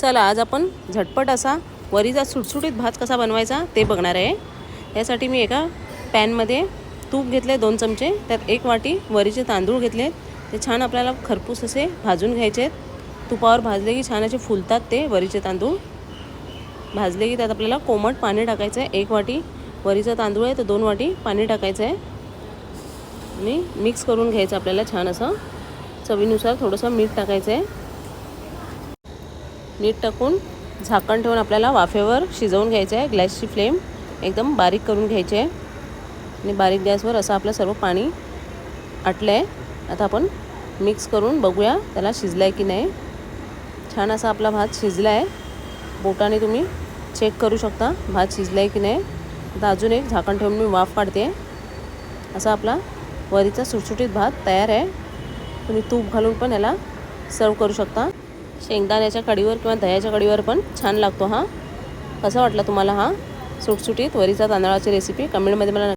चला आज आपण झटपट असा वरीचा सुटसुटीत भात कसा बनवायचा ते बघणार आहे. यासाठी मी एका पॅनमध्ये तूप घेतले दोन चमचे. त्यात एक वाटी वरीचे तांदूळ घेतले. ते छान आपल्याला खरपूस असे भाजून घ्यायचे तुपावर भाजले की छान असे फुलतात ते वरीचे तांदूळ. भाजले की त्यात आपल्याला कोमट पाणी टाकायचं आहे एक वाटी वरीचा तांदूळ आहे तर दोन वाटी पाणी टाकायचं आहे आणि मिक्स करून घ्यायचं आपल्याला छान असं. चवीनुसार थोडंसं मीठ टाकायचं आहे नीट टाकून झाकण ठेवून आपल्याला वाफेवर शिजवून घ्यायचं आहे. ग्लॅसची फ्लेम एकदम बारीक करून घ्यायची आहे. आणि बारीक गॅसवर असं आपलं सर्व पाणी आटलं आहे आता आपण मिक्स करून बघूया त्याला शिजलं आहे की नाही. छान असा आपला भात शिजला आहे बोटाने तुम्ही चेक करू शकता भात शिजला आहे की नाही. आता अजून एक झाकण ठेवून मी वाफ काढते. असा आपला वरीचा सुटसुटीत भात तयार आहे. तुम्ही तूप घालून पण याला सर्व करू शकता. शेंगदाण्याच्या कढीवर किंवा दह्याच्या कढीवर पण छान लागतो हा. कसा वाटला तुम्हाला हा सुटसुटीत वरीचा तांदळाची रेसिपी कमेंटमध्ये मला